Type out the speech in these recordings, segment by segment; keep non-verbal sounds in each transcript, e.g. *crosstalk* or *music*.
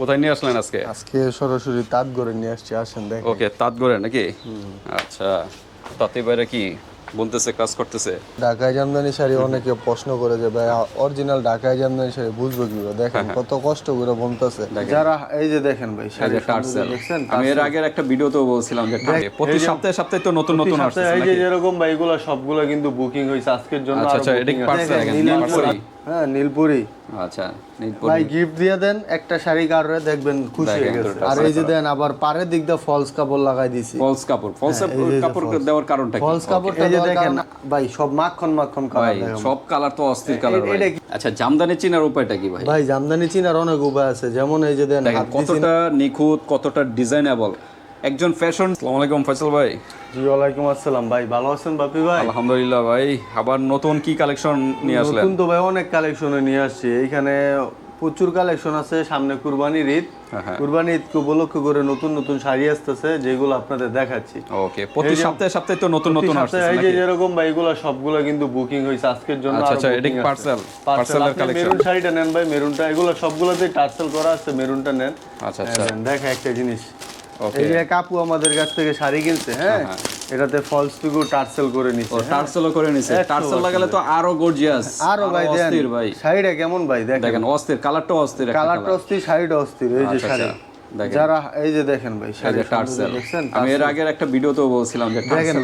কোথায় নিয়ে আসলেন আজকে? আজকে সরাসরি তাঁত করে নিয়ে আসছি আসেন দেখ ওকে তাঁতগড়ে নাকি? আচ্ছা তাতে বাইরে কি বলতেছে কাজ করতেছে? ঢাকায় জামদানি শাড়ি অনেকে প্রশ্ন করে যে ভাই অরিজিনাল ঢাকায় জামদানি শাড়ি বুঝব কীভাবে? দেখেন কত কষ্ট করে বলতেছে যারা এই যে দেখেন ভাই শাড়ি যে টার্সেল। আমি এর আগের একটা ভিডিওতেও বলছিলাম যে প্রতি সপ্তাহে সপ্তাহে তো নতুন নতুন আসছে এই যে যেরকম ভাই এগুলো সবগুলো কিন্তু বুকিং হয়েছে আজকের জন্য আচ্ছা আচ্ছা এটা পার্সেল দেখেন। হ্যাঁ নীলপুরি। আচ্ছা নীলপুরি। ভাই গিফট দিয়ে দেন একটা শাড়ি কাররে দেখবেন খুশি হয়ে গেছে। আর এই যে দেন আবার পাড়ের দিক দিয়ে ফলস কাপড় লাগাই দিছি। ফলস কাপড়। ফলস কাপড় দেওয়ার কারণটা কি? ফলস কাপড়টা এই যে দেখেন ভাই সব মাখন মাখন ভাই সব কালার তো অস্থির কালার ভাই। আচ্ছা জামদানি চিনার উপায়টা কি ভাই? ভাই জামদানি চিনার অনেক উপায় আছে। যেমন এই যে দেন কতটা নিখুঁত কতটা ডিজাইনেবল। একজন ফ্যাশন আসসালামু আলাইকুম ফয়সাল ভাই। জি ওয়ালাইকুম আসসালাম। ভাই ভালো আছেন বাপি ভাই? আলহামদুলিল্লাহ ভাই। আবার নতুন কি কালেকশন নিয়ে আসলেন? নতুন তো ভাই অনেক কালেকশনে নিয়ে আসছি। এইখানে প্রচুর কালেকশন আছে। সামনে কুরবানির ঈদ। হ্যাঁ, হ্যাঁ। কুরবানি ঈদ উপলক্ষ করে নতুন নতুন শাড়ি আসতেছে যেগুলো আপনাদের দেখাচ্ছি। ওকে প্রতি সপ্তাহে সপ্তাহে তো নতুন নতুন আসছে এই যে যেরকম ভাই এগুলো সবগুলো কিন্তু বুকিং হয়েছে আজকের জন্য আচ্ছা আচ্ছা এটা পার্সেল পার্সেলের কালেকশন মেরুন শাড়িটা নেন ভাই মেরুনটা। এগুলো সবগুলোতেই টার্সেল করা আছে মেরুনটা নেন। আচ্ছা আচ্ছা। দেখা একটা জিনিস। এই যে কাপু আমাদের কাছ থেকে শাড়ি কিনছে হ্যাঁ? এটাতে ফলস টুকু টার্সেল করে নিচ্ছে টার্সেলও করে নিছে। টার্সেল লাগালে তো আরও গর্জিয়াস আরও ভাই দেন অস্থির ভাই। শাড়িটা কেমন ভাই দেখেন। অস্থির কালারটা অস্থির কালারটা অস্থির শাড়িটা অস্থির এই যে আচ্ছা, শাড়ি আচ্ছা, দেখেন। যারা এই যে দেখেন ভাই শাড়ি টার্সেল। আমি এর আগের একটা ভিডিওতেও বলছিলাম যে দেখেন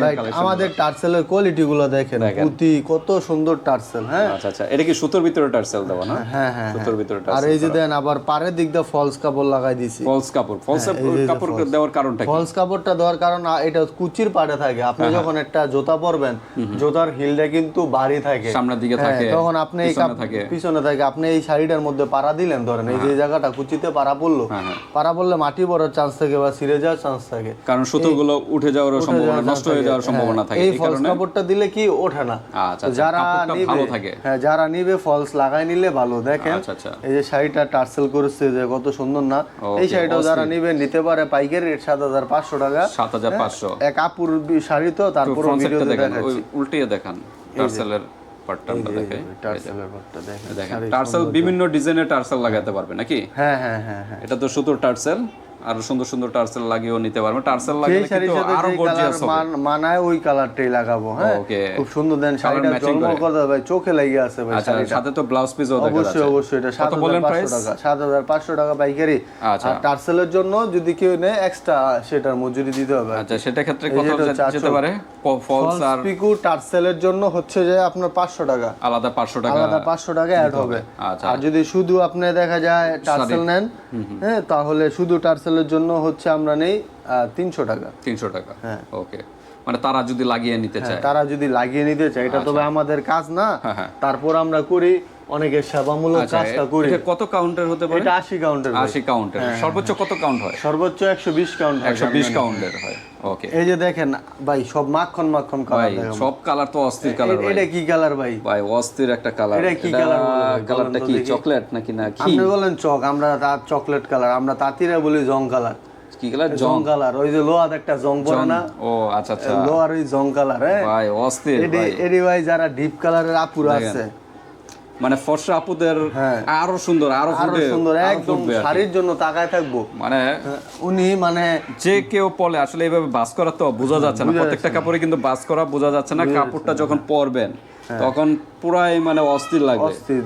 আমাদের টার্সেলের কোয়ালিটি গুলো দেখেন পুঁতি কত সুন্দর টার্সেল হ্যাঁ? আচ্ছা আচ্ছা এটা কি সুতোর ভিতরে টার্সেল দেওয়া না? হ্যাঁ হ্যাঁ সুতোর ভিতরে আর এই যে দেন আবার পাড়ের দিক দিয়ে ফলস কাপড় লাগাই দিছি। ফলস কাপড়। ফলস কাপড় দেওয়ার কারণটা কি? ফলস কাপড়টা দেওয়ার কারণ এটা কুচির পাড়ে থাকে। হ্যাঁ, আপনি যখন একটা জুতা পরবেন জুতার হিলটা কিন্তু ভারী থাকে। সামনের দিকে হ্যাঁ, থাকে তখন আপনি এই পিছনে থাকে। পিছনে থাকে। আপনি এই শাড়িটার মধ্যে পাড়া দিলেন ধরেন এই যে জায়গাটা কুচিতে পাড়া পড়ল হ্যাঁ, হ্যাঁ। পাড়া পড়লে মাটি পড়ার চান্স থাকে বা ছিঁড়ে যাওয়ার চান্স থাকে। কারণ সুতোগুলো উঠে যাওয়ার সম্ভাবনা নষ্ট হয়ে যাওয়ার সম্ভাবনা থাকে হ্যাঁ, এই এই ফলস কাপড়টা দিলে কি ওঠে না? আচ্ছা, আচ্ছা, যারা নিবে ভালো থাকে। হ্যাঁ যারা নিবে ফলস লাগাই নিলে ভালো। দেখেন আচ্ছা এই যে শাড়িটা টার্সেল করেছে যে কত সুন্দর না? এই শাড়িটাও যারা নিবে নিতে পারে পাইকারি রেট সাত হাজার পাঁচশো টাকা। সাত হাজার পাঁচশো। এক আপুর শাড়ি তো তারপর ভিডিওতে দেখেন দেখাচ্ছি। উল্টিয়ে দেখান টার্সেলের পার্টটা দেখাই। টার্সেলের পার্টটা দেখেন টার্সেল বিভিন্ন ডিজাইনের টার্সেল লাগাতে পারবে নাকি? হ্যাঁ হ্যাঁ হ্যাঁ হ্যাঁ। এটা তো সুতোর টার্সেল। আর সুন্দর সুন্দর টার্সেল লাগিয়েও নিতে পারবে। টার্সেল শাড়ির কিন্তু আরও গর্জিয়াস হবে। মানায় ওই কালারটাই লাগাবো হ্যাঁ? ওকে। খুব সুন্দর দেন শাড়িটা জলমল করে। ভাই চোখে লেগে আছে ভাই আচ্ছা শাড়িটা। সাথে তো ব্লাউজ পিসও দেখা অবশ্যই যাচ্ছে। অবশ্যই এটা হাজার প্রাইস পাঁচশো টাকা সাত হাজার পাঁচশো টাকা পাইকারি। আচ্ছা। আর টার্সেলের জন্য যদি কেউ নেয় এক্সট্রা সেটার মজুরি দিতে হবে আচ্ছা সেটা ক্ষেত্রে কত যেতে- যেতে পারে? ফলস আর পিকু টার্সেলের জন্য হচ্ছে যে আপনার পাঁচশো টাকা। আলাদা পাঁচশো টাকা আলাদা পাঁচশো টাকা অ্যাড হবে। আচ্ছা। আর যদি শুধু আপনি দেখা যায় টার্সেল নেন হ্যাঁ তাহলে শুধু টার্সেলের জন্য হচ্ছে আমরা নেই তিনশো টাকা। তিনশো টাকা। হ্যাঁ। ওকে মানে তারা যদি লাগিয়ে নিতে চায়। তারা যদি লাগিয়ে নিতে চায় এটা তবে আমাদের কাজ না। হ্যাঁ, হ্যাঁ। তারপর আমরা করি অনেকের সেবামূলক আচ্ছা কাজটা করি। এটা কত কাউন্টার হতে পারে? এটা আশি কাউন্টের আশি কাউন্টার সর্বোচ্চ কত কাউন্ট হয়? সর্বোচ্চ একশো বিশ কাউন্ট একশো বিশ কাউন্টের হয়। ওকে এই যে দেখেন ভাই সব মাখন মাখন কালার ভাই সব কালার তো অস্থির কালার ভাই। এটা কি কালার ভাই? ভাই অস্থির একটা কালার এটা কি ভাই? কালারটা কি চকলেট নাকি না কি? আপনি বলেন চক আমরা তার চকলেট কালার আমরা তাঁতিরা বলি জং কালার কি জং কালার ওই যে একটা জং না ও আচ্ছা আচ্ছা লোহার ওই জং কালার ভাই অস্থির ভাই এডি ভাই যারা ডিপ কালারের আছে মানে ফর্সা আপুদের। আরও সুন্দর আরও সুন্দর একদম। শাড়ির জন্য তাকায় থাকব মানে উনি মানে যে কেউ পলে আসলে এইভাবে বাস করা তো বোঝা যাচ্ছে না প্রত্যেকটা কাপড়ে কিন্তু বাস করা বোঝা যাচ্ছে না কাপড়টা যখন পরবেন তখন পুরাই মানে অস্থির লাগবে। অস্থির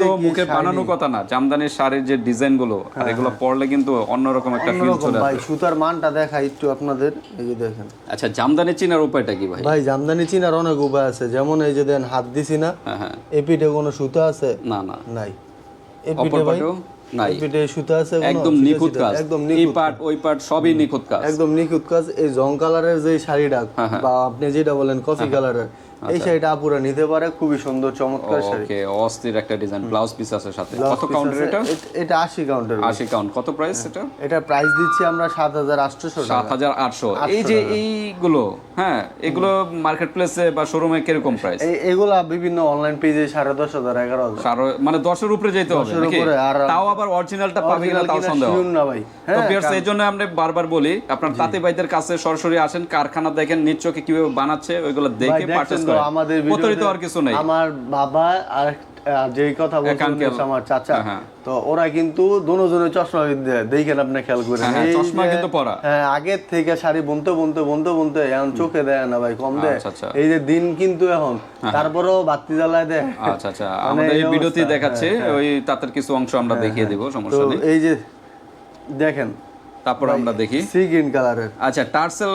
তো মুখে বানানো কথা না। জামদানির শাড়ির যে ডিজাইনগুলো আর এগুলো পরলে কিন্তু অন্যরকম একটা ফিল চলে ভাই সুতার মানটা দেখা একটু আপনাদের এই যে দেখেন। আচ্ছা জামদানি চিনার উপায়টা কি ভাই? ভাই জামদানি চিনার অনেক উপায় আছে। যেমন এই যে দেন হাত দিছি না হ্যাঁ হ্যাঁ। এপিটে কোনো সুতা আছে? না না। নাই। এপিটে ভাই নাই। এপিটে সুতা আছে একদম নিখুঁত কাজ। একদম এই পাট ওই পাট সবই নিখুঁত কাজ। একদম নিখুঁত কাজ। এই জং কালারের যে শাড়িটা হ্যাঁ, বা আপনি যেটা বলেন কফি কালারের এই আচ্ছা। শাড়িটা আপুরা নিতে পারে খুবই সুন্দর চমৎকার শাড়ি। ওকে অস্থির একটা ডিজাইন ব্লাউজ পিস আছে সাথে। কত কাউন্টার এটা? এটা আশি কাউন্টার আশি কাউন্ট কত প্রাইস এটা? এটা প্রাইস দিচ্ছি আমরা সাত হাজার আটশোশো সাত হাজার আটশো। এই যে এইগুলো হ্যাঁ এগুলো মার্কেট প্লেসে বা শোরুমে কীরকম প্রাইস এগুলা বিভিন্ন অনলাইন পেজে সাড়ে দশ হাজার এগারো হাজার। মানে দশের উপরে যেতে হবে তাও আবার অরিজিনালটা পাবে কিনা তাও সন্দেহ। না ভাই। তো হ্যাঁ এই জন্য আমরা বারবার বলি আপনার তাঁতি ভাইদের কাছে সরাসরি আসেন কারখানা দেখেন নিজ চোখে কীভাবে বানাচ্ছে ওইগুলো দেখে পারচেজ করেন। আমাদের প্রতারিত আর কিছু নেই। আমার বাবা আর যেই কথা বলছেন আমার চাচা। হ্যাঁ, হ্যাঁ। তো ওরা কিন্তু দুজনের চশমা। দেখেন আপনি খেয়াল করেন। হ্যাঁ, চশমা কিন্তু পরা। হ্যাঁ আগের থেকে শাড়ি বুনতে বুনতে বুনতে বুনতে এখন চোখে দেয় না ভাই কম দেয়। আচ্ছা, আচ্ছা। এই যে দিন কিন্তু এখন। তারপরেও বাতি জ্বালায় দেয়। আচ্ছা আচ্ছা। মানে আমাদের এই ভিডিওতে দেখাচ্ছে ওই তাদের কিছু অংশ আমরা দেখিয়ে দিব সমস্যা নেই। এই যে দেখেন তারপর আমরা দেখি। সি গ্রিন কালারের আচ্ছা টার্সেল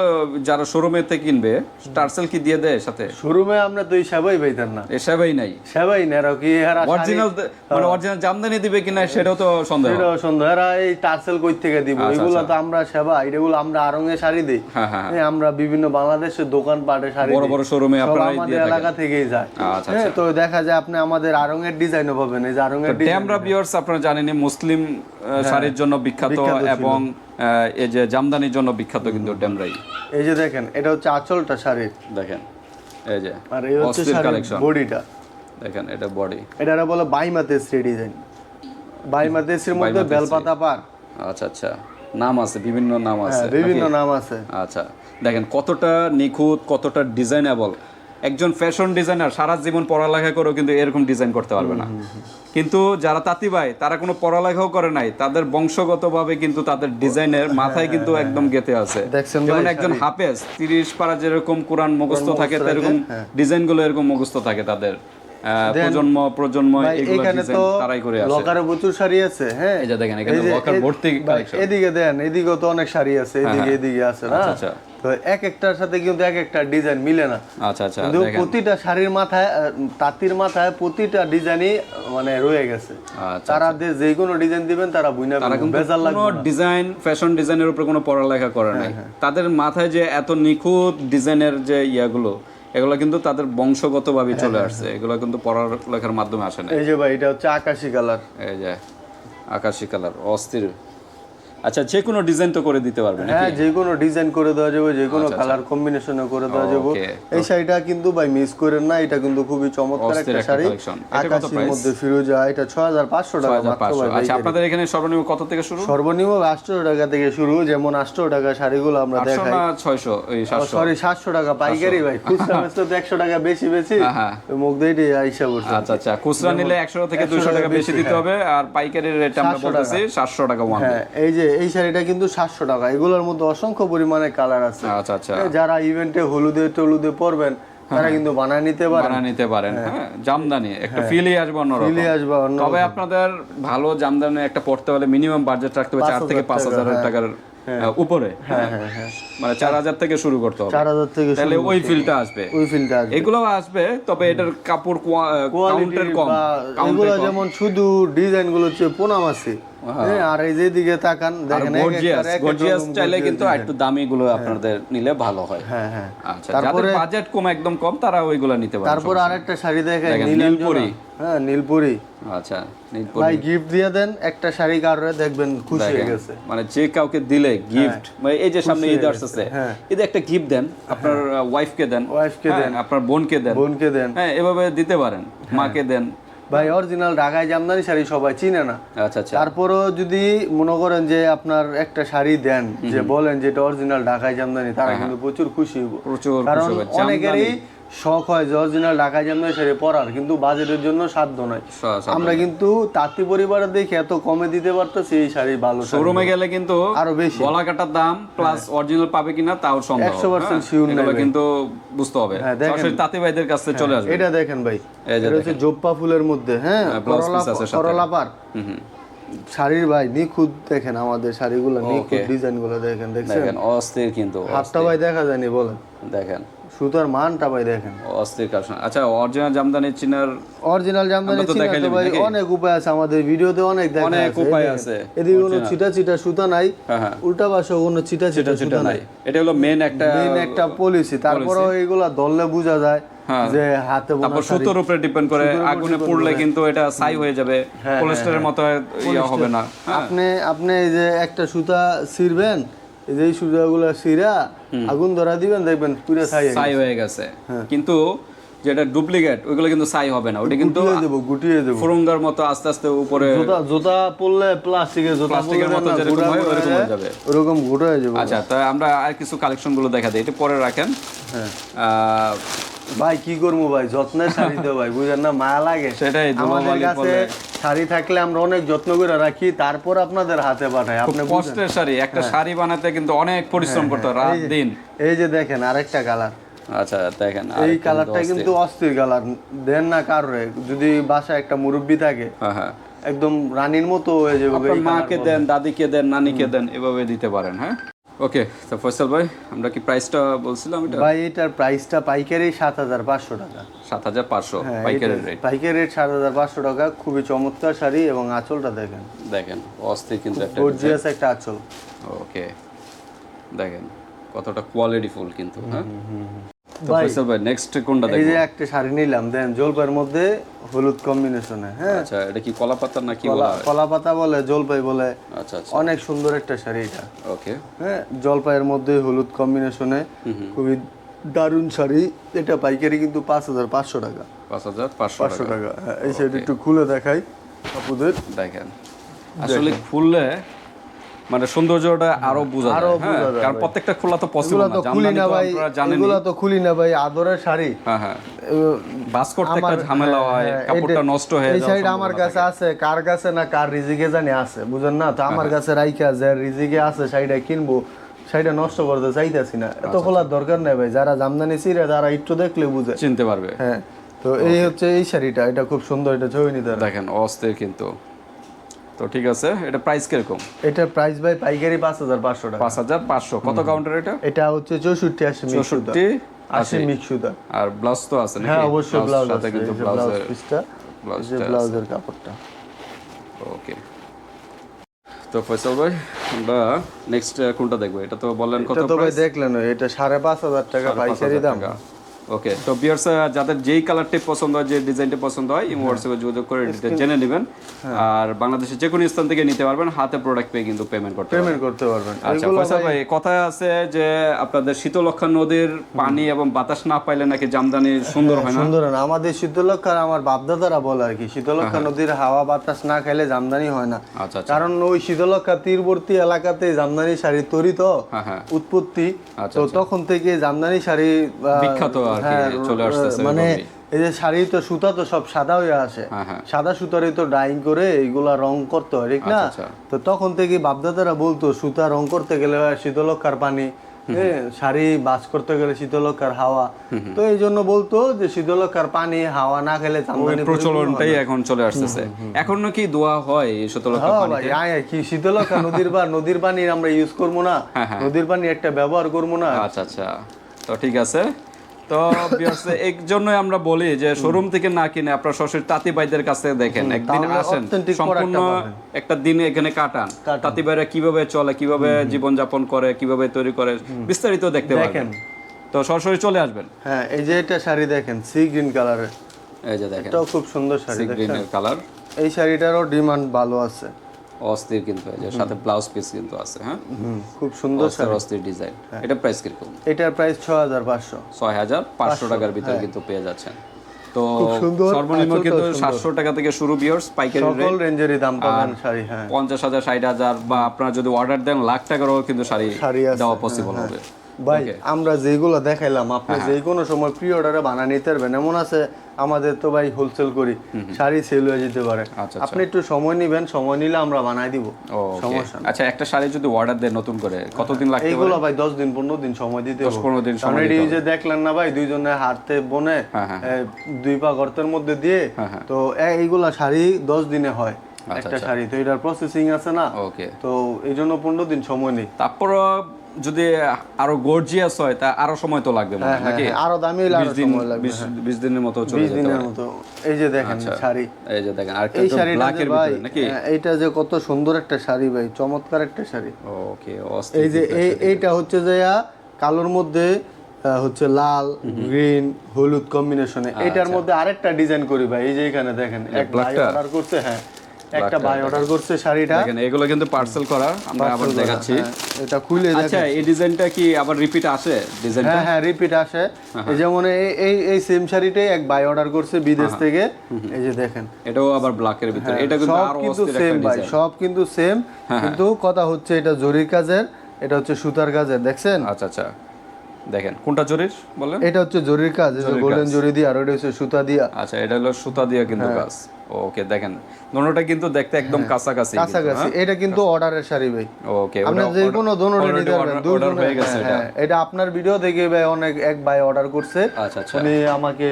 যারা শোরুমে থেকে কিনবে টার্সেল কি দিয়ে দেয় সাথে? শোরুমে আমরা তো এই সেবাই পাইতেন না। এসবই নাই। সেবাই না এরা কি এরা শাড়ি- অরিজিনাল মানে অরিজিনাল জামদানি দিবে কিনা সেটাও তো সন্দেহ। এটাও সুন্দর এরা এই টার্সেল কই থেকে দিব? আচ্ছা, এগুলো তো আমরা সেবা এগুলো আমরা আরঙে শাড়ি দিই। হ্যাঁ হ্যাঁ হ্যাঁ, আমরা বিভিন্ন বাংলাদেশের দোকান পাটে শাড়ি বড় বড় শোরুমে আপনারা আমাদের এলাকা থেকেই যায়। আচ্ছা, হ্যাঁ তো দেখা যায় আপনি আমাদের আরঙের ডিজাইনও পাবেন। এই যে আরঙের ডিজাইন ড্যামরা ভিউয়ার্স আপনারা জানেনই মুসলিম শাড়ির জন্য বিখ্যাত হ্যাঁ, এবং এই যে জামদানির জন্য বিখ্যাত কিন্তু ড্যামরাই এই যে দেখেন এটা হচ্ছে আঁচলটা শাড়ির। দেখেন এই যে আর এই হচ্ছে কালেকশন বডিটা। দেখেন এটা বডি। এটা বলে বাইমাতেশ্রী ডিজাইন। বাইমাতেশ্রীর মধ্যে বেলপাতা পার আচ্ছা আচ্ছা। নাম আছে বিভিন্ন নাম আছে হ্যাঁ, বিভিন্ন নাম আছে। আচ্ছা। দেখেন কতটা নিখুঁত কতটা ডিজাইনেবল। একজন ফ্যাশন ডিজাইনার সারা জীবন পড়ালেখা করেও কিন্তু এরকম ডিজাইন করতে পারবে না। কিন্তু যারা তাঁতি ভাই তারা কোনো পড়ালেখাও করে নাই তাদের বংশগতভাবে কিন্তু তাদের ডিজাইনের মাথায় কিন্তু একদম গেতে আছে। যেমন একজন হাফেজ তিরিশ পারা যেরকম কোরআন মুখস্থ থাকে এরকম ডিজাইনগুলো এরকম মুখস্থ থাকে তাদের। প্রজন্ম প্রজন্ম এগুলো তারাই করে আসে লকারে প্রচুর শাড়ি আছে হ্যাঁ। এই যে দেখেন এখানে লকার ভর্তি কালেকশন এদিকে দেন এদিকেও তো অনেক শাড়ি আছে এদিকে এদিকে আছে না? আচ্ছা, আচ্ছা। তো এক একটার সাথে কিন্তু এক একটা ডিজাইন মিলে না। আচ্ছা আচ্ছা কিন্তু প্রতিটা শাড়ির মাথায় তাঁতির মাথায় প্রতিটা ডিজাইনই মানে রয়ে গেছে। আচ্ছা তারা যে কোনো ডিজাইন দিবেন তারা বুইনা তারা কিন্তু বেজাল লাগবে কোনো ডিজাইন ফ্যাশন ডিজাইনের উপর কোনো পড়ালেখা করে নাই। তাদের মাথায় যে এত নিখুঁত ডিজাইনের যে ইয়াগুলো এগুলো কিন্তু তাদের বংশগতভাবে চলে আসছে। এগুলো কিন্তু পড়ালেখার মাধ্যমে আসে না এই যে ভাই এটা হচ্ছে আকাশি কালার। এই যে আকাশি কালার অস্থির। আচ্ছা যে কোনো ডিজাইন তো করে দিতে পারবেন হ্যাঁ যে কোনো ডিজাইন করে দেওয়া যাবে যে কোনো আচ্ছা, কালার কম্বিনেশনে করে দেওয়া যাবে। এই শাড়িটা কিন্তু ভাই মিস করেন না এটা কিন্তু খুবই চমৎকার একটা শাড়ি। আকাশির মধ্যে ফিরোজা এটা ছয় হাজার পাঁচশো টাকা মাত্র ভাই আচ্ছা আপনাদের এখানে সর্বনিম্ন কত থেকে শুরু? সর্বনিম্ন আটশো টাকা থেকে শুরু যেমন আটশো টাকা শাড়িগুলো আমরা দেখাই। না ছয়শো? এই সাতশো। সরি সাতশো টাকা পাইকারি ভাই খুচরা বেচলে তো একশো টাকা বেশি বেশি। হ্যাঁ। মুখ দিয়ে আইসা করছে আচ্ছা আচ্ছা খুচরা নিলে একশো থেকে 100 দুশো টাকা টাকা বেশি দিতে হবে আর পাইকারি রেট আমরা বলতেছি সাতশো টাকা ওয়ান হ্যাঁ এই যে এই শাড়িটা কিন্তু সাতশো টাকা। এগুলোর মধ্যে অসংখ্য পরিমাণে কালার আছে। আচ্ছা আচ্ছা। যারা ইভেন্টে হলুদে টলুদে পরবেন তারা কিন্তু বানায় নিতে পারেন। বানা নিতে পারেন হ্যাঁ। জামদানি একটা ফিলই আসবে অন্যরকম আসবে অন্য তবে আপনাদের ভালো জামদানি একটা পড়তে হলে মিনিমাম বাজেট রাখতে হবে চার থেকে পাঁচ হাজার টাকার উপরে হ্যাঁ হ্যাঁ। হ্যাঁ মানে চার হাজার থেকে শুরু করতে হবে। চার হাজার থেকে তাহলে ওই ফিলটা আসবে। ওই ফিলটা আসবে। এগুলো আসবে তবে এটার কাপড় কাউন্টার কোয়ালিটি কম এগুলো যেমন শুধু ডিজাইনগুলো হচ্ছে পোনামাছি হ্যাঁ আর এই যেদিকে তাকান দেখেন গর্জিয়াস চাইলে কিন্তু একটু দামি গুলো আপনাদের নিলে ভালো হয়। হ্যাঁ হ্যাঁ। আচ্ছা যাদের বাজেট কম একদম কম তারা ওইগুলো নিতে পারে তারপর আরেকটা শাড়ি দেখেন। নীলপরি। হ্যাঁ নীলপুরি। আচ্ছা নীলপরি। ভাই গিফট দিয়ে দেন একটা শাড়ি কারোর দেখবেন খুশি হয়ে গেছে। মানে যে কাউকে দিলে গিফট মানে এই যে সামনে ঈদ আসতেছে হ্যাঁ। ঈদে একটা গিফট দেন আপনার ওয়াইফকে দেন ওয়াইফকে হ্যাঁ, আপনার বোনকে দেন। বোনকে দেন। হ্যাঁ এভাবে দিতে পারেন মাকে দেন ভাই অরিজিনাল ঢাকায় জামদানি শাড়ি সবাই চিনে না। আচ্ছা আচ্ছা। তারপরও যদি মনে করেন যে আপনার একটা শাড়ি দেন যে বলেন যে এটা অরিজিনাল ঢাকায় জামদানি তারা কিন্তু প্রচুর খুশি হইব। প্রচুর কারণ অনেকেরই শখ হয় যে অরিজিনাল ঢাকায় জামদানি শাড়ি পরার কিন্তু বাজেটের জন্য সাধ্য নয়। আমরা কিন্তু তাঁতি পরিবারে দেখে এত কমে দিতে পারতেছি এই শাড়ি ভালো শোরুমে গেলে কিন্তু আরও বেশি। গলা কাটার দাম প্লাস অরিজিনাল পাবে কিনা তাও সন্দেহ 100% হ্যাঁ, sure নেবে। কিন্তু বুঝতে হবে। হ্যাঁ। সরাসরি তাঁতি ভাইদের কাছে চলে আসবে। এটা দেখেন ভাই। এটা হচ্ছে জোপ্পা ফুলের মধ্যে হ্যাঁ হ্যাঁ, করলা পার। হুম। শাড়ির ভাই নিখুঁত দেখেন আমাদের শাড়িগুলো নিখুঁত Okay. ডিজাইনগুলো দেখেন দেখেন অস্থির কিন্তু হাতটা ভাই দেখা যায়নি বলেন। দেখেন। সুতার মানটা ভাই দেখেন। অস্থির আচ্ছা অরিজিনাল জামদানি চিনার অরিজিনাল জামদানি আমরা তো চিনা দেখাই তো দিবি ভাই অনেক উপায় আছে আমাদের ভিডিওতে অনেক দেখা অনেক উপায় আছে, এদিকে কোনো চিটা চিটা সুতা নাই হ্যাঁ হ্যাঁ। উল্টা পাশে কোনো চিটা চিটা সেটা সুতা নাই। এটা হলো মেন একটা মেন একটা পলিসি তারপরেও এগুলা ধরলে বোঝা যায়। যে হাতে বোনা তারপর সুতোর উপরে ডিপেন্ড করে আগুনে পুড়লে কিন্তু এটা ছাই হয়ে যাবে হ্যাঁ, পলিস্টারের মতো ইয়ে হবে না। হ্যাঁ। আপনি আপনি এই যে একটা সুতা ছিঁড়বেন যে সুতাগুলো ছিঁড়া আগুন ধরা দিবেন দেখবেন পুরো ছাই ছাই হয়ে গেছে। হ্যাঁ। কিন্তু যেটা ডুপ্লিকেট ওইগুলো কিন্তু ছাই হবে না। ওটা কিন্তু গুটিয়ে দেবো। ফুরুঙ্গার মতো আস্তে আস্তে উপরে জুতা জুতা পরলে প্লাস্টিকের জুতা প্লাস্টিকের মতো যেরকম হয় ওরকম হয়ে যাবে। ওরকম যাবে। আচ্ছা তাই আমরা আর কিছু কালেকশনগুলো দেখা দিই। এটা পরে রাখেন। হ্যাঁ। ভাই কি করব ভাই? যত্নের *laughs* শাড়ি তো ভাই বুঝেন না মায়া লাগে। সেটাই, আমাদের কাছে শাড়ি থাকলে আমরা অনেক যত্ন করে রাখি তারপর আপনাদের হাতে পাঠাই আপনি কষ্টের শাড়ি একটা শাড়ি বানাতে কিন্তু অনেক পরিশ্রম করতে হয়, রাত হ্যাঁ, যে- দিন। এই যে দেখেন আরেকটা কালার। আচ্ছা দেখেন এই কালারটা কিন্তু অস্থির কালার দেন না কারোরে। যদি বাসায় একটা মুরব্বি থাকে হ্যাঁ হ্যাঁ। একদম রানীর মতো হয়ে যাবে মাকে দেন দাদিকে দেন নানিকে দেন এভাবে দিতে পারেন হ্যাঁ? ওকে তো ফয়সাল ভাই আমরা কি প্রাইসটা বলছিলাম এটা? ভাই এটার প্রাইসটা পাইকারি সাত হাজার পাঁচশো টাকা। সাত হাজার পাঁচশো পাইকারের পাইকারি এটা- রেট পাইকারি রেট সাত হাজার পাঁচশো টাকা খুবই চমৎকার শাড়ি এবং আঁচলটা দেখেন। দেখেন অস্থির কিন্তু একটা গর্জিয়াস একটা আঁচল। ওকে দেখেন কতটা কোয়ালিটি ফুল কিন্তু হ্যাঁ? তো ফয়সাল ভাই নেক্সট কোনটা এই যে একটা শাড়ি নিলাম দেন জলপাইয়ের মধ্যে হলুদ কম্বিনেশনে হ্যাঁ? আচ্ছা এটা কি কলা না কি বলা কলা কলা পাতা বলে জলপাই বলে। আচ্ছা আচ্ছা। অনেক সুন্দর একটা শাড়ি এটা। ওকে হ্যাঁ জলপাইয়ের মধ্যে হলুদ কম্বিনেশনে খুবই দারুণ শাড়ি। এটা পাইকারি কিন্তু পাঁচ হাজার পাঁচশো টাকা। পাঁচ হাজার পাঁচশো পাঁচশো টাকা। হ্যাঁ, এই শাড়ি একটু খুলে দেখাই। আপুদের। দেখেন। আসলে খুললে মানে সৌন্দর্যটা আরও বোঝা আরও যায় হ্যাঁ যায় কারণ প্রত্যেকটা খোলা তো পসিবল না খুলি না ভাই এগুলো তো খুলি না ভাই আদরের শাড়ি। হ্যাঁ হ্যাঁ। বাস করতে একটা ঝামেলা হয় হ্যাঁ, কাপড়টা নষ্ট হয়ে এই যাওয়ার শাড়িটা আমার কাছে আছে কার কাছে না কার রিজিকে জানি আছে বুঝেন না? তো আমার কাছে রাইখা যে রিজিকে আছে শাড়িটা কিনবো শাড়িটা নষ্ট করতে চাইতেছি না। এত আচ্ছা, খোলার দরকার নেই ভাই যারা জামদানি চিরে তারা একটু দেখলে বুঝে। চিনতে পারবে। হ্যাঁ তো এই হচ্ছে এই শাড়িটা এটা খুব সুন্দর এটা ছবি নিতে দেখেন অস্থির কিন্তু। তো ঠিক আছে এটা প্রাইস কীরকম? এটার প্রাইস ভাই পাইকারি পাঁচ হাজার পাঁচশো টাকা। পাঁচ হাজার পাঁচশো। কত কাউন্টার এটা? এটা হচ্ছে চৌষট্টি আশি চৌষট্টি আশি মিক্স সুতা আর ব্লাউজ তো আছে নাকি? হ্যাঁ অবশ্যই ব্লাউজ আছে কিন্তু ব্লাউজ পিসটা ব্লাউজের কাপড়টা। ওকে তো ফয়সাল ভাই আমরা নেক্সট কোনটা দেখব? এটা তো বললেন কত এটা তো ভাই দেখলেন এটা সাড়ে পাঁচ হাজার টাকা পাইকারি দাম। ওকে তো বিয়ার্স যাদের যেই কালারটি পছন্দ হয় যে ডিজাইনটি পছন্দ হয় ইমো হোয়াটসঅ্যাপে যোগাযোগ করে জেনে নেবেন। হ্যাঁ। আর বাংলাদেশের যে কোনো স্থান থেকে নিতে পারবেন হাতে প্রোডাক্ট পেয়ে কিন্তু পেমেন্ট করতে পেমেন্ট করতে পারবেন। আচ্ছা ফয়সাল ভাই কথায় আছে যে আপনাদের শীতলক্ষা নদীর পানি এবং বাতাস না পাইলে নাকি জামদানি সুন্দর হয় না? সুন্দর না। আমাদের শীতলক্ষার আমার বাপদাদারা বলে আর কি শীতলক্ষা নদীর হাওয়া বাতাস না খাইলে জামদানি হয় না। আচ্ছা আচ্ছা। কারণ ওই শীতলক্ষা তীরবর্তী এলাকাতে জামদানি শাড়ি তৈরি তো হ্যাঁ হ্যাঁ। উৎপত্তি। আচ্ছা, তো তখন থেকে জামদানি শাড়ি বিখ্যাত আর কি, হ্যাঁ, চলে আসতেছে মানে এই যে শাড়ি তো সুতা তো সব সাদা হয়ে আসে হ্যাঁ, হ্যাঁ। সাদা সুতারই তো ডাইং করে এইগুলা রং করতে হয় ঠিক না? আচ্ছা, তো তখন থেকে বাপদাদারা বলতো সুতা রং করতে গেলে শীতলক্ষার পানি। শাড়ি বাস করতে গেলে শীতলক্ষার হাওয়া। তো এই জন্য বলতো যে শীতলক্ষার পানি হাওয়া না খেলে প্রচলনটাই এখন চলে আসতেছে। এখন নাকি দোয়া হয় এই শীতলক্ষা পানিতে? ভাই আয়, আয়, কি শীতলক্ষা নদীর বা নদীর পানি আমরা ইউজ করব না। নদীর পানি একটা ব্যবহার করব না। আচ্ছা আচ্ছা। তো ঠিক আছে। তো এই জন্যই আমরা বলি যে শোরুম থেকে না কিনে আপনার তাঁতি ভাইদের কাছে দেখেন একদিন আসেন সম্পূর্ণ। একটা দিন এখানে কাটান। তাঁতি ভাইরা কীভাবে চলে কীভাবে জীবন যাপন করে কীভাবে তৈরি করে বিস্তারিত দেখতে দেখেন। পাবেন তো সরাসরি চলে আসবেন। হ্যাঁ এই যে এটা শাড়ি দেখেন সি গ্রিন কালারের এই যে দেখেন এটাও খুব সুন্দর শাড়ি দেখেন। গ্রিনের কালার এই শাড়িটারও ডিমান্ড ভালো আছে। অস্থির কিন্তু এই যে সাথে ব্লাউজ পিস কিন্তু আছে হ্যাঁ? খুব সুন্দর অস্থির অস্থির ডিজাইন। হ্যাঁ। এটা প্রাইস কীরকম? এটার প্রাইস ছ হাজার পাঁচশো। ছয় হাজার পাঁচশো টাকার ভিতরে কিন্তু পেয়ে যাচ্ছেন। তো সর্বনিম্ন কিন্তু। সাতশো টাকা থেকে শুরু বিয়ার্স পাইকারি সকল রেঞ্জেরই দাম পাবেন শাড়ি হ্যাঁ। পঞ্চাশ হাজার ষাট হাজার বা আপনারা যদি অর্ডার দেন লাখ টাকারও কিন্তু শাড়ি শাড়ি দেওয়া পসিবল হবে। ভাই আমরা যেগুলো দেখাইলাম আপনি হ্যাঁ, যে কোনো সময় প্রি অর্ডারে বানা নিতে পারবেন। এমন আছে আমাদের তো ভাই হোলসেল করি শাড়ি সেল হয়ে যেতে পারে। আচ্ছা, আপনি একটু সময় নেবেন সময় নিলে আমরা বানাই দিব। সমস্যা আচ্ছা একটা শাড়ি যদি অর্ডার দেয় নতুন করে কতদিন লাগতে পারে? এইগুলো ভাই দশ দিন পনেরো দিন সময় দিতে দশ পনেরো দিন সময় দিতে যে দেখলেন না ভাই দুইজনে হাতে বনে হ্যাঁ, হ্যাঁ। দুই পা গর্তের মধ্যে দিয়ে হ্যাঁ, হ্যাঁ। তো এইগুলা শাড়ি দশ দিনে হয় আচ্ছা, একটা আচ্ছা। শাড়ি। তো এটার প্রসেসিং আছে না ওকে তো এই জন্য পনেরো দিন সময় নেই। তারপর যদি আরও গর্জিয়াস হয় তা আরও সময় তো লাগবে নাকি? হ্যাঁ, আরও দামি দিন লাগবে বিশ বিশ দিনের মতো চলে যেতে দিনের পারে। মতো। এই যে দেখেন শাড়ি। এই যে দেখেন আর একটা শাড়িটা ব্ল্যাকের ভিতরে নাকি? হ্যাঁ, এইটা যে কত সুন্দর একটা শাড়ি ভাই চমৎকার একটা শাড়ি। ওকে এই যে এই এইটা হচ্ছে যে কালোর মধ্যে হচ্ছে লাল গ্রিন হলুদ কম্বিনেশনে এইটার মধ্যে আরেকটা ডিজাইন করি ভাই এই যে এখানে দেখেন এক blackটা? অর্ডার করছে হ্যাঁ। একটা ভাই অর্ডার করছে শাড়িটা। দেখেন এগুলো কিন্তু পার্সেল করা আমরা আবার দেখাচ্ছি। হ্যাঁ, এটা খুলে দেখেন। আচ্ছা এই ডিজাইনটা কি আবার রিপিট আসে? ডিজাইনটা? হ্যাঁ হ্যাঁ রিপিট আসে। এই যেমন এই এই সেম শাড়িটাই এক ভাই অর্ডার করছে বিদেশ থেকে। এই যে দেখেন। এটাও আবার ব্ল্যাকের ভিতরে। এটা কিন্তু হ্যাঁ, আরও কিন্তু সেম সব কিন্তু সেম কিন্তু কথা হচ্ছে এটা জরির কাজের এটা হচ্ছে সুতার কাজের দেখছেন? আচ্ছা আচ্ছা। দেখেন কোনটা জরির বলেন? এটা হচ্ছে জরির কাজ গোল্ডেন জরি দিয়ে আর ওটা হচ্ছে সুতা দিয়া। আচ্ছা এটা হলো সুতা দিয়ে কিন্তু হ্যাঁ। কাজ। ওকে দেখেন। দোনোটা কিন্তু দেখতে একদম কাছাকাছি কিন্তু, কাছাকাছি। এটা কিন্তু অর্ডারের শাড়ি ভাই। হ্যাঁ? ওকে আপনি যে কোনো দোনোটা নিতে পারবেন। অর্ডার হয়ে গেছে হ্যাঁ, এটা। হ্যাঁ, এটা আপনার ভিডিও দেখে ভাই অনেক এক ভাই অর্ডার করছে। আচ্ছা আচ্ছা। উনি আমাকে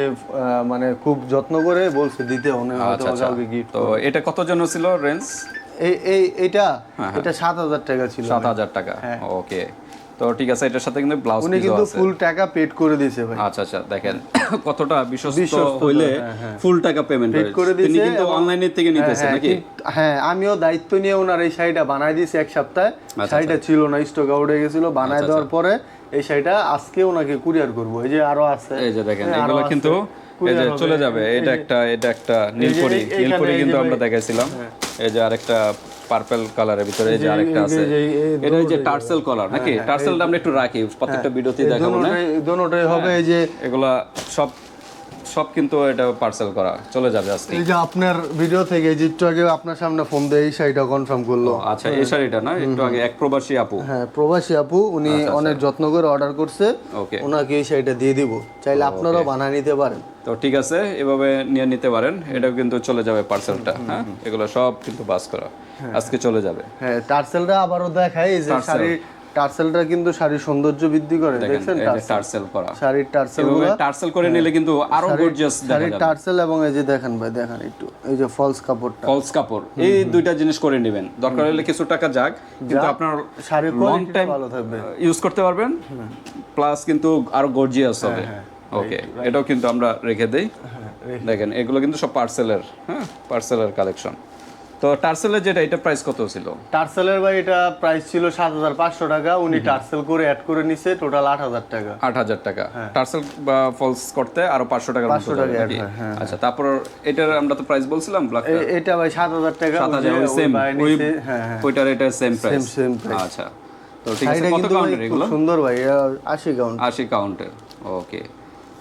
মানে খুব যত্ন করে বলছে দিতে উনি হয়তো আচ্ছা কাউকে গিফট তো এটা কত জন্য ছিল রেঞ্জ? এই এই এটা? হ্যাঁ, এটা সাত হাজার টাকা ছিল। সাত হাজার টাকা। ওকে তো ঠিক আছে এটার সাথে কিন্তু ব্লাউজ হ্যাঁ। উনি কিন্তু ফুল টাকা পেড করে দিয়েছে ভাই। আচ্ছা আচ্ছা দেখেন *coughs* কতটা বিশ্বস্ত হইলে ফুল টাকা পেমেন্ট করে তিনি কিন্তু অনলাইনের থেকে নিতেছে হ্যাঁ, নাকি? হ্যাঁ আমিও দায়িত্ব নিয়ে ওনার এই শাড়িটা বানাই দিয়েছি এক সপ্তাহে। আচ্ছা, শাড়িটা ছিল না স্টক আউট হয়ে গেছিল বানাই দেওয়ার পরে এই শাড়িটা আজকে ওনাকে কুরিয়ার করব। এই যে আরও আছে। এই যে দেখেন হ্যাঁ, এগুলো কিন্তু এই যে চলে যাবে। এটা একটা এটা একটা নীলপরি নীলপরি কিন্তু আমরা হ্যাঁ। দেখাইছিলাম। এই যে আরেকটা পার্পল কালারের ভিতরে এই যে আরেকটা আছে। হ্যাঁ, এটা যে টার্সেল কলার নাকি? টার্সেলটা আমরা একটু রাখি প্রত্যেকটা ভিডিওতে দেখাবো না? দোনোটাই হবে এই যে এগুলা সব সব কিন্তু এটা পার্সেল করা। চলে যাবে আজকে। এই যে আপনার ভিডিও থেকে এই একটু আগে আপনার সামনে ফোন দিয়ে এই শাড়িটা কনফার্ম করল। আচ্ছা এই শাড়িটা না? একটু আগে এক প্রবাসী আপু। হ্যাঁ প্রবাসী আপু উনি আচ্ছা, অনেক যত্ন করে অর্ডার করছে। ওকে ওনাকে এই শাড়িটা দিয়ে দিব। চাইলে আপনারাও বানিয়ে নিতে পারেন। তো ঠিক আছে এভাবে নিয়ে নিতে পারেন। এটাও কিন্তু চলে যাবে পার্সেলটা হ্যাঁ? এগুলো সব কিন্তু বাস করা। আজকে চলে যাবে। হ্যাঁ টার্সেলটা আবারও দেখাই এই যে শাড়ি টার্সেলটা কিন্তু শাড়ির সৌন্দর্য বৃদ্ধি করে দেখেন টার্সেল। করা। শাড়ির টার্সেল টার্সেল করে নিলে কিন্তু আরও গর্জিয়াস শাড়ির টার্সেল এবং এই যে দেখেন ভাই দেখেন একটু এই যে ফলস কাপড়টা। ফলস কাপড় এই দুইটা জিনিস করে নেবেন। দরকার হলে কিছু টাকা যাক কিন্তু আপনার শাড়ির লং কোয়ালিটি টাইম ভালো থাকবে। ইউজ করতে পারবেন প্লাস কিন্তু আরও গর্জিয়াস হবে। ওকে এটাও কিন্তু আমরা রেখে দেই। দেখেন এগুলো কিন্তু সব পার্সেলের হ্যাঁ পার্সেলের কালেকশন তো টার্সেলের যেটা এটা প্রাইস কত ছিল? টার্সেলের ভাই এটা প্রাইস ছিল সাত হাজার পাঁচশো টাকা। উনি টার্সেল করে অ্যাড করে নিছে টোটাল আট হাজার টাকা। আট হাজার টাকা। টার্সেল বা ফলস করতে আরও পাঁচশো টাকা নাকি? add হয়, হ্যাঁ, আচ্ছা তারপর এটার আমরা তো প্রাইস বলছিলাম এটা ভাই সাত হাজার টাকা সাত ওই হাজার সেম ওই হ্যাঁ হ্যাঁ। ওইটার এটা সেম প্রাইস same price। আচ্ছা। তো ঠিক আছে কত কাউন্টের এগুলো? সুন্দর ভাই আশি কাউন্ট আশি কাউন্টের ওকে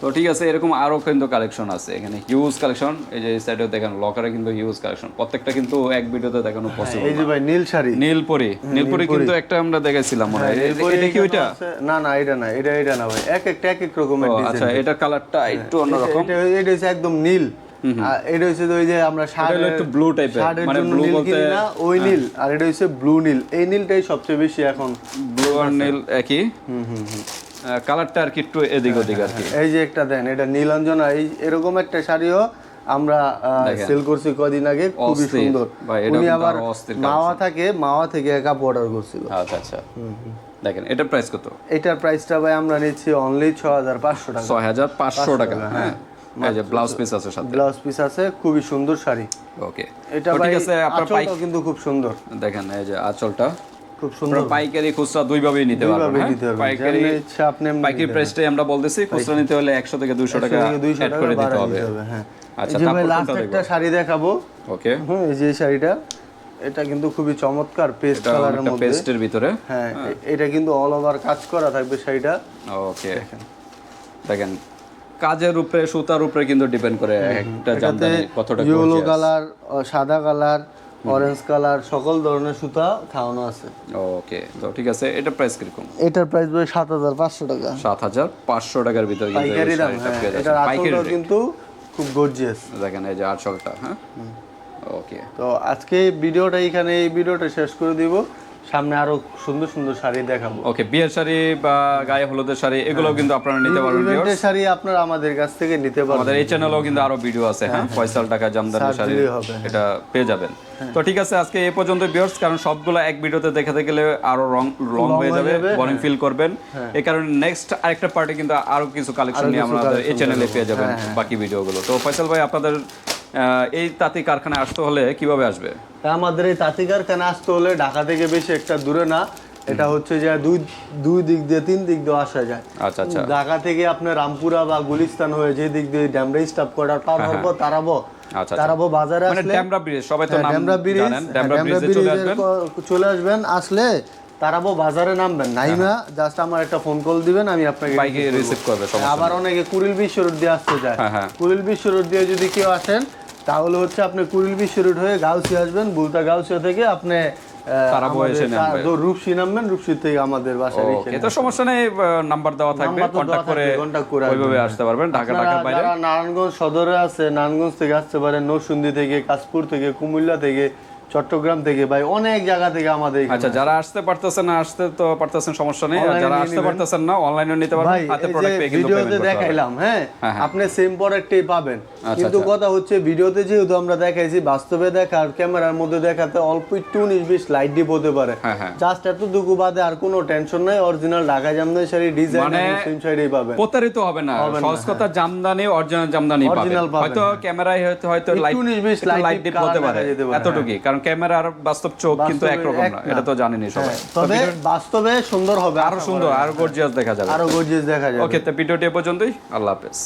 তো ঠিক আছে এরকম আরও কিন্তু কালেকশন আছে। এখানে হিউজ কালেকশন এই যে সাইডে দেখেন লকারে কিন্তু হিউজ কালেকশন প্রত্যেকটা কিন্তু এক ভিডিওতে দেখানো পসিবল এই যে ভাই নীল শাড়ি। নীলপরি। নীলপরি কিন্তু একটা আমরা দেখাইছিলাম মনে হয়। হ্যাঁ, এটা কি ওইটা? না না এটা না এটা এটা না ভাই। এক একটা এক এক রকমের ডিজাইন আচ্ছা এটার কালারটা একটু অন্যরকম। এটা এটা হচ্ছে একদম নীল। আর এটা হচ্ছে ওই যে আমরা শাড়ি একটু এর, শাড়ির মানে নীল বলতে- না ওই নীল। আর এটা হচ্ছে ব্লু নীল। এই নীলটাই সবচেয়ে বেশি এখন ব্লু আর নীল একই? কালারটা আর কি একটু এদিক ওদিক আর কি। এই যে একটা দেন এটা নীলাঞ্জনা এই এরকম একটা শাড়িও আমরা সেল করছি কদিন আগে খুবই সুন্দর। উনি আবার মাওয়া থাকে মাওয়া থেকে এক কাপ অর্ডার করছিল। আচ্ছা আচ্ছা। দেখেন এটার প্রাইস কত? এটার প্রাইসটা ভাই আমরা নিচ্ছি অনলি ছ হাজার পাঁচশো টাকা। ছয় হাজার পাঁচশো টাকা হ্যাঁ। যে ব্লাউজ পিস আছে সাথে। ব্লাউজ পিস আছে খুবই সুন্দর শাড়ি। ওকে এটা ঠিক আছে আপনার কিন্তু খুব সুন্দর। দেখেন এই যে আঁচলটা। খুব সুন্দর পাইকারি খুচরা দুইভাবেই নিতে পারবেন হ্যাঁ? পাইকারি ইচ্ছা আপনি পাইকারি প্রাইসটাই আমরা বলতেছি খুচরা নিতে হলে একশো থেকে দুইশো টাকা অ্যাড করে দিতে হবে। হ্যাঁ। আচ্ছা তারপর লাস্ট একটা শাড়ি দেখাবো। ওকে। হুম এই যে শাড়িটা এটা কিন্তু খুবই চমৎকার পেস্ট কালারের মধ্যে। পেস্টের ভিতরে। হ্যাঁ এটা কিন্তু অল ওভার কাজ করা থাকবে শাড়িটা। ওকে। দেখেন। কাজের উপরে সুতার উপরে কিন্তু ডিপেন্ড করে একটা জামদানি কতটা ইয়েলো কালার সাদা কালার অরেঞ্জ কালার সকল ধরনের সুতা খাওয়ানো আছে। ওকে তো ঠিক আছে এটা প্রাইস কীরকম? এটার প্রাইস ভাই সাত হাজার পাঁচশো টাকা। সাত হাজার পাঁচশো টাকার ভিতরে কিন্তু পাইকারি দাম এটা হ্যাঁ এটার পাইকারি আঁচলটাও কিন্তু খুব গর্জিয়াস দেখেন এই যে আঁচলটা হ্যাঁ? ওকে। তো আজকে ভিডিওটা এখানে এই ভিডিওটা শেষ করে দিব। সামনে আরও সুন্দর সুন্দর শাড়ি দেখাবো। ওকে বিয়ের শাড়ি বা গায়ে হলুদের শাড়ি এগুলো কিন্তু আপনারা নিতে পারবেন viewers। ইভেন্টের শাড়ি আপনারা আমাদের কাছ থেকে নিতে পারবেন। আমাদের এই চ্যানেলেও কিন্তু আরও ভিডিও আছে হ্যাঁ? ফয়সাল টাকা জামদানি শাড়ি এটা পেয়ে যাবেন। তো ঠিক আছে আজকে এই পর্যন্ত ভিউয়ার্স কারণ সবগুলো এক ভিডিওতে দেখাতে গেলে আরও রং লং হয়ে যাবে বোরিং ফিল করবেন। এই কারণে নেক্সট আরেকটা পার্টি কিন্তু আরও কিছু কালেকশন নিয়ে আমাদের এই চ্যানেলে পেয়ে যাবেন বাকি ভিডিওগুলো তো ফয়সাল ভাই আপনাদের এই তাঁতি কারখানায় আসতে হলে কীভাবে আসবে? আমাদের এই তাঁতিকার খানে আসতে হলে ঢাকা থেকে বেশি একটা দূরে না। এটা হচ্ছে যে দুই দুই দিক দিয়ে তিন দিক দিয়ে আসা যায়। আচ্ছা আচ্ছা। ঢাকা থেকে আপনার রামপুরা বা গুলিস্তান হয়ে যে দিক দিয়ে ড্যামরা স্টাফ কোয়ার্টার পার হওয়ার তারাবো। আচ্ছা, তারাবো বাজারে মানে আসলে ড্যামরা ব্রিজ সবাই তো হ্যাঁ, নাম ড্যামরা ব্রিজ হ্যাঁ, চলে আসবেন আসলে তারাবো বাজারে নামবেন নাইমা জাস্ট আমার একটা ফোন কল দিবেন আমি আপনাকে বাইকে রিসিভ করবে। সমস্যা আবার অনেকে কুড়িল বিশ্ব রোড দিয়ে আসতে চায়। কুড়িল বিশ্ব রোড দিয়ে যদি কেউ আসেন তাহলে হচ্ছে আপনি কুড়িল বিশ্ব রোড হয়ে গাউসিয়া আসবেন। বুলতা গাউসিয়া থেকে আপনি তারা বয়ে এসে নেবে। রূপসী নামবেন রূপসী থেকে আমাদের বাসায় ওকে তো সমস্যা নেই নাম্বার দেওয়া থাকবে দেওয়া করে contact করে ওইভাবে আসতে পারবেন ঢাকা ঢাকার বাইরে। যারা নারায়ণগঞ্জ সদরে আছে নারায়ণগঞ্জ থেকে আসতে পারেন নরসিংদী থেকে কাশপুর থেকে কুমিল্লা থেকে চট্টগ্রাম থেকে ভাই অনেক জায়গা থেকে আমাদের আচ্ছা যারা আসতে পারতেছেন না আসতে তো পারতেছেন সমস্যা নেই। যারা আসতে পারতেছেন না অনলাইনে নিতে পারবেন হাতে প্রোডাক্ট পেয়ে কিন্তু ভিডিওতে দেখাইলাম হ্যাঁ? হ্যাঁ, হ্যাঁ। আপনি সেম প্রোডাক্টই পাবেন। আচ্ছা, কিন্তু আচ্ছা। কথা হচ্ছে ভিডিওতে যেহেতু আমরা দেখাইছি বাস্তবে দেখা আর ক্যামেরার মধ্যে দেখাতে অল্প একটু উনিশ বিশ লাইট ডিপ হতে পারে। হ্যাঁ, হ্যাঁ। জাস্ট এতটুকু বাদে আর কোনো টেনশন নাই অরিজিনাল ঢাকা জামদানি শাড়ি ডিজাইন মানে সেম শাড়ি পাবেন। প্রতারিত হবে না সহজ কথা জামদানি অরিজিনাল জামদানি পাবেন। হয়তো হ্যাঁ। ক্যামেরায় হয়তো হয়তো একটু লাইট উনিশ বিশ লাইট ডিপ হতে পারে, এতটুকুই। কারণ ক্যামেরা আর বাস্তব চোখ কিন্তু একরকম না না। এটা তো জানেনই সবাই। হ্যাঁ, তবে বাস্তবে সুন্দর হবে আরও সুন্দর আরও গর্জিয়াস দেখা যাবে। আরও গর্জিয়াস দেখা যাবে। ওকে তো ভিডিওটি এ পর্যন্তই আল্লাহ হাফেজ।